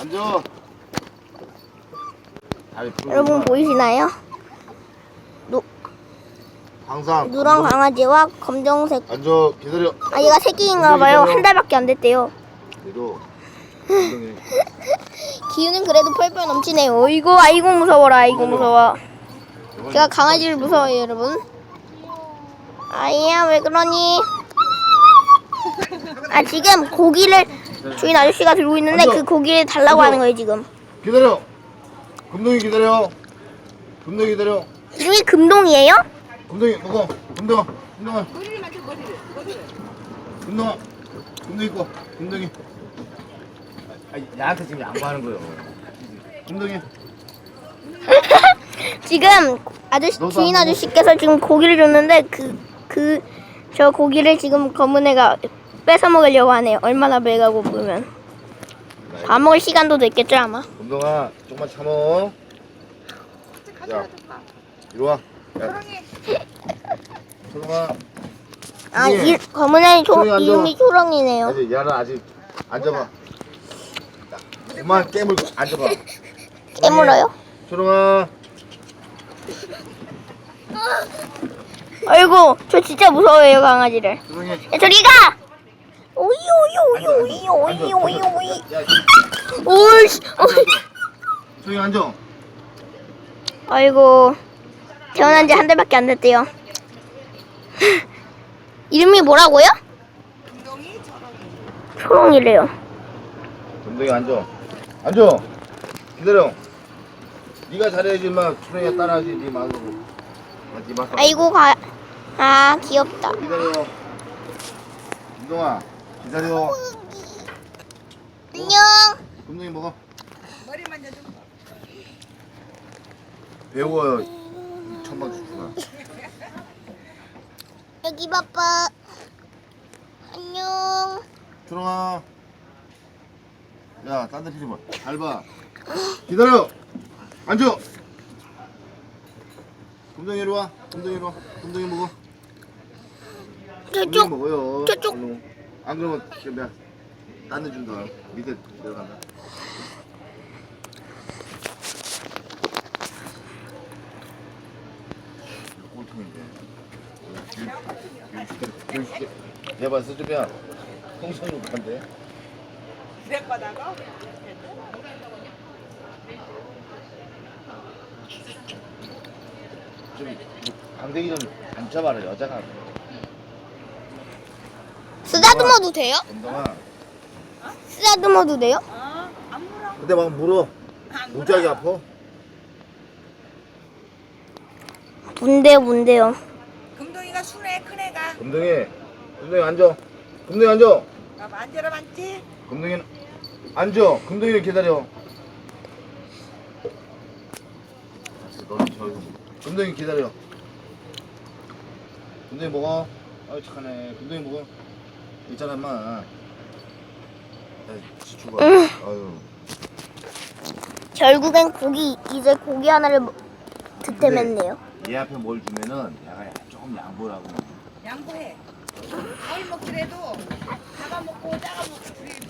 앉아. 여러분? 보이시나요? 항상 누런 검정- 강아지와 검정색 앉아 기다려. 아이가 새끼인가봐요. 한 달밖에 안 됐대요. 그래도 엉덩이. 기운은 그래도 펄펄 넘치네요. 어이구 아이고 무서워라 아이고 무서워. 제가 강아지를 무서워해요 여러분. 아이야 왜 그러니? 아 지금 고기를 주인 아저씨가 들고 있는데 그 고기를 달라고 하는 거예요 지금. 기다려. 금동이 기다려. 금동이 기다려. 이름이 금동이에요? 금동이 먹어. 금동아. 금동아. 금동아. 금동이 있고. 금동이. 아, 야한테 지금 양보하는 거예요. 금동이. 지금 아저씨 너도 주인 안 먹어? 아저씨께서 지금 고기를 줬는데 그 그 저 고기를 지금 검은 애가 뺏어 먹으려고 하네요. 얼마나 배가 고프면 밥 먹을 시간도 됐겠죠 아마. 금동아 조금만 참어. 야. 이리 와. 야. 초롱아. 아, 예. 이, 검은 조용히 앉아. 이름이 초롱이네요. 아직 야는 아직 앉아봐. 야, 그만 깨물고 앉아봐. 깨물어요? 초롱아. 아이고, 저 진짜 무서워해요 강아지를. 야, 저리 가! 오이 오이 오이 오이 오이 오이 오이. 야, 오이씨, 오이. 초롱이 앉아. 아이고, 태어난 지 한 달밖에 안 됐대요. 이름이 뭐라고요? 초롱이래요. 금동이 앉아. 앉아. 기다려. 네가 잘해야지 막 초롱이가 따라하지 네 마음으로. 아, 네 맛. 아이고 가. 아 귀엽다. 기다려. 금동아. 기다려. 안녕. 금동이 먹어. 배워요. 천막 주구나. 여기 바빠. 안녕. 초롱아. 야, 딴 데 피지 마. 잘 봐. 기다려. 앉아. 금동이 이리 와. 금동이 이리 와. 금동이 먹어. 저쪽. 먹어요. 저쪽. 얼른. 안 그러면 지금 내가 딴데 준다. 밑에 내려간다. 꼴통인데. 얘봐 수줍이야. 통성이 못한데. 그랬거다가 좀 방대기 좀안 쳐봐라 여자가. 쓰다듬어도 돼요? 건동아. 쓰다듬어도 돼요? 어 안 물어 근데 막 물어. 안 물어 목작이 아파. 뭔데요 뭔데요? 금동이가 순해 큰 애가 금동이. 금동이 앉아. 금동이 앉아. 나 만져라 만지 금동이 앉아. 금동이를 기다려. 너는 저 금동이 기다려. 금동이 먹어. 아유 착하네. 금동이 먹어. 있잖아 죽어. 아유. 결국엔 고기 이제 고기 하나를 먹- 득템했네요. 얘 앞에 뭘 주면은 얘가 조금 양보라고. 양보해 뭘 먹더라도 잡아먹고 작아먹고 그게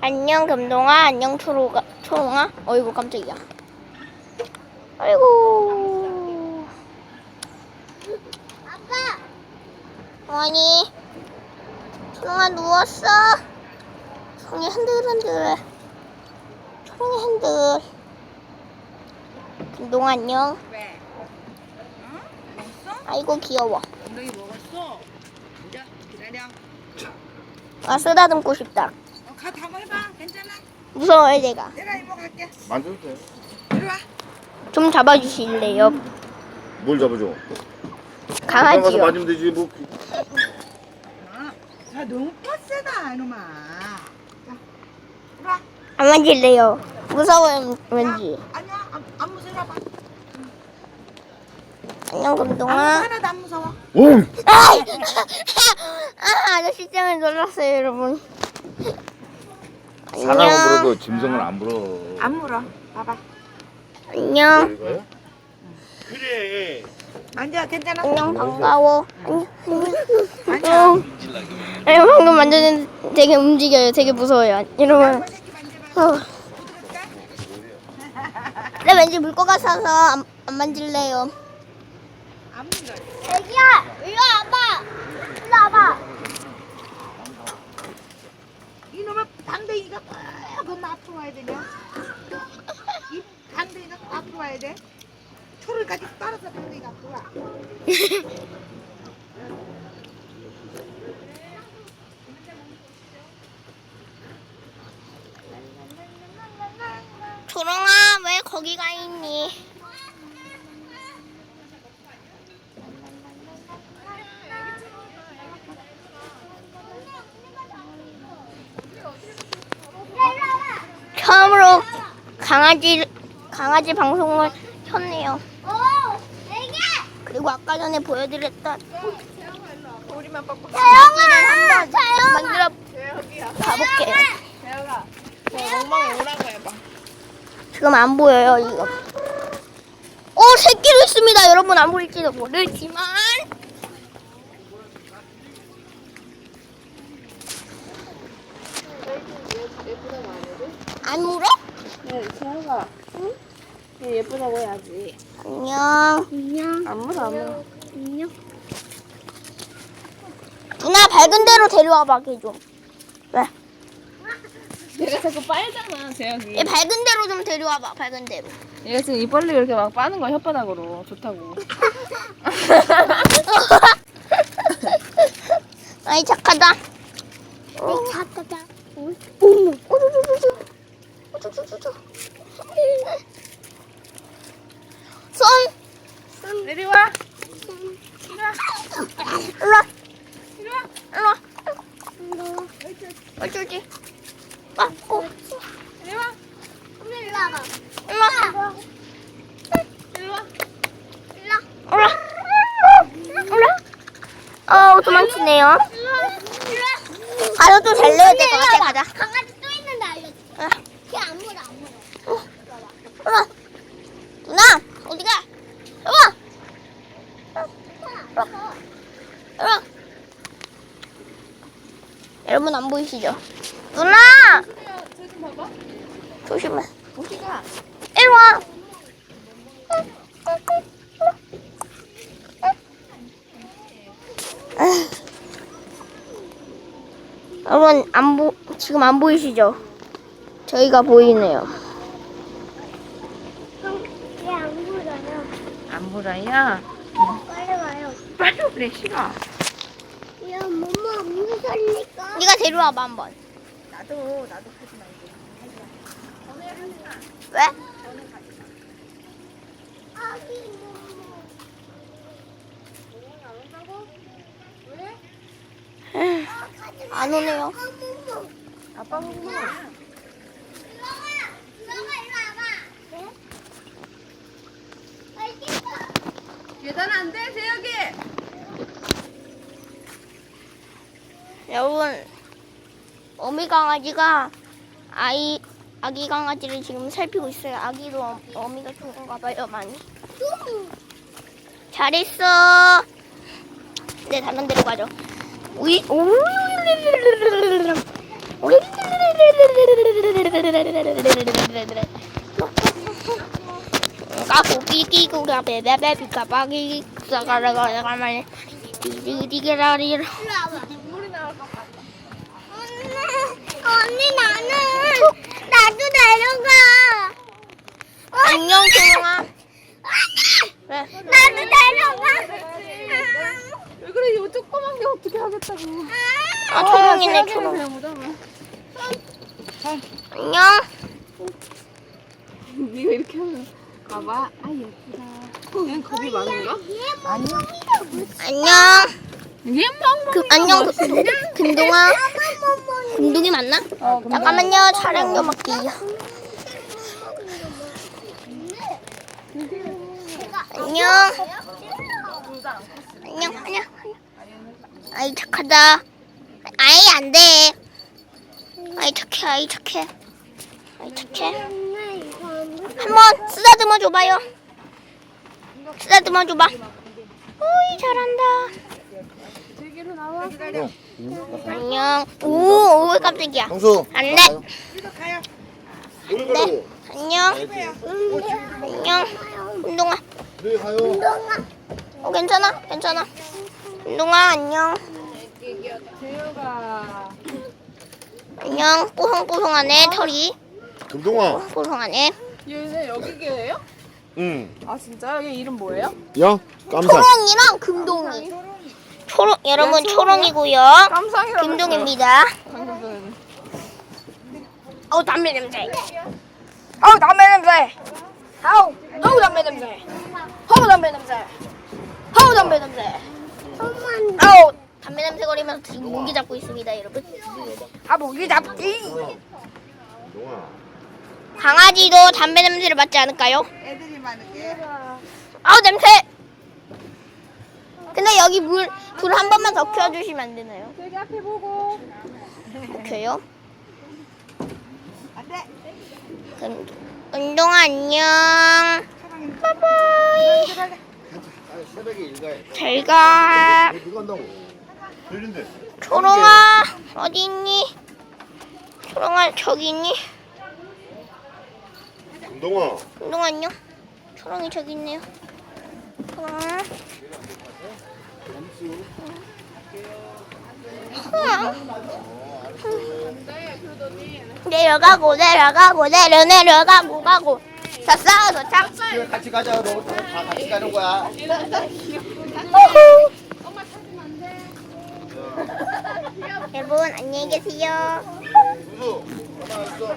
안녕 금동아 안녕 초로가 초롱아 어이구 깜짝이야. 아이고. 아빠. 어머니. 초롱아 누웠어. 초롱이 흔들흔들. 초롱이 흔들. 금동아 안녕. 왜? 응? 먹었어? 아이고 귀여워. 금동이 먹었어 앉아 기다려 아 쓰다듬고 싶다. 어, 가 담아봐 괜찮아 무서워요 제가. 내가 이모 갈게 만져도 돼. 이리 와 좀 잡아주실래요? 뭘 잡아줘? 강아지요. 맞으면 되지 뭐. 너무 뻗세다 이놈아 자 이리 와안 만질래요. 무서워요 왠지. 아니야 안, 안 무서워 봐 안녕 안 금동아. 하나도 안 무서워 오! 아이! 아, 아저씨 때문에 놀랐어요, 여러분. 사람은 안녕. 물어도 짐승은 안 물어. 안 물어 봐봐 안녕. 그래 앉아 괜찮아? 안녕 반가워. 안녕. 안녕. 아니 방금 만졌는데 되게 움직여요. 되게 무서워요. 이러면 어. 나 왠지 물것 같아서 안, 안 만질래요. 애기야, 일로 와봐. 일로 와봐. 이놈의 방댕이가 꼭 앞으로 와야 되냐? 이 방댕이가 꼭 앞으로 와야 돼? 초를까지 따라서 방댕이가 앞으로 와. 조롱아, 왜 거기 가 있니? 처음으로 강아지 강아지 방송을 켰네요. 그리고 아까 전에 보여드렸던 우리만 빡빡. 자영아, 한번 만들어 가볼게요. 재혁아. 엉망에 오라고 해봐. 지금 안 보여요 이거. 어 새끼도 있습니다. 여러분 안 보일지도 모르지만 안 울어? 네, 재혁아. 응? 예쁘다고 해야지. 안녕. 안녕. 안 물어 안 물어. 안녕. 누나 밝은 데로 데려와봐 걔 좀. 왜? 얘가 자꾸 빨잖아, 재혁이. 얘 밝은 데로 좀 데려와봐 밝은 데로. 얘가 지금 입 벌리고 이렇게 막 빠는 거야, 혓바닥으로. 좋다고. 아이 착하다. 어. 착하다. 어머. 어저저저저. 어저저저저. 손. 내려와. 일로 와. 일로 와. 일로 와. 어쩌지? 맞고. 내려와. 일로 와봐. 일로 와. 일로 와. 올라. 올라. 어, 도망치네요. 가서 또 잘 내야 될 것 같아. 가자. 강아지 또 있는데 알려줘. 걔안 물어, 안 물어. 올라. 누나, 어디 가? 올라. 올라. 여러분 안 보이시죠? 누나! 조심해. 이리 와. 여러분 안 보, 지금 안 보이시죠? 저희가 보이네요. 얘안 물어요. 안 보라야. 빨리 와요. 빨리 그래, 싫어. 야, 엄마 무서니까. 네가 데려와봐 한번. 나도 나도 하지 말고. 왜? 아기 안 오네요. 아빠 보고. 들어가, 들어가 일로 와봐. 네? 계단 안 돼, 재혁이. 여러분 어미 강아지가 아이 아기 강아지를 지금 살피고 있어요. 아기도 어- 어미가 좋은가 봐요 많이. 잘했어. 네 다른 데로 가죠. 우이 오. 까꾸기 끼꾸가 베베베 비가 빠기 싸가라가 가만히 디디디게라리라. 언니 나는 나도 내려가. 안녕 조용아. 왜? 나도 내려가. 왜 그래, 이거 조그만 게 어떻게 하겠다고. 아 초롱이네 재혁이는 초롱. 그냥. 안녕. 네가 이렇게 하면. 봐봐. 아, 예쁘다. 얘는 겁이 많은가? 안녕. 얘 멍멍. 그 안녕 그, 금동아. 금동이 맞나? 어, 잠깐만요 촬영 좀 할게요. 안녕. 안녕 안녕. 아이 착하다. 아이 안 돼. 아이 착해 아이 착해. 아이 착해. 한번 쓰다듬어 줘봐요. 쓰다듬어 줘봐. 오이 잘한다. 형. 안녕. 오, 오 깜짝이야. 형수. 안 돼. 가요. 네. 안녕. 안녕. 운동아. 네 가요. 어, 괜찮아? 괜찮아. 운동아 안녕. 안녕. 뽀송뽀송하네 털이. 금동아. 뽀송하네. 얘네 여기 계예요? 응. 아 진짜요? 얘 이름 뭐예요? 야 깜짝. 초롱이랑 금동이. 초롱 여러분 초롱이고요. 깜상이라고 금동입니다. 방금 어우 담배 냄새. 어우 담배 냄새. 아우 어우 담배 냄새. 어우 담배 냄새. 어우 담배 냄새. 아우 담배 냄새 거리면서 지금 모기 잡고 있습니다 여러분. 아 모기 잡기. 강아지도 담배 냄새를 맡지 않을까요? 애들이 많은데. 아우 냄새. 근데 여기 물 불 한 번만 더 켜주시면 안 되나요? 저기 앞에 보고 켜요. 안 돼. 은- 운동아 안녕. 바이바이. 새벽에. 잘 가. 누가 한다고? 들린대. 초롱아 어디 있니? 초롱아 저기 있니? 금동아. 운동 안녕. 초롱이 저기 있네요. 초롱아. 내려가고 내려가고 내려 내려가고 가고 쌌어 도착. 같이 가자. 너다 같이 가는 거야. 여러분 안녕히 계세요. 수수. 가만 있어.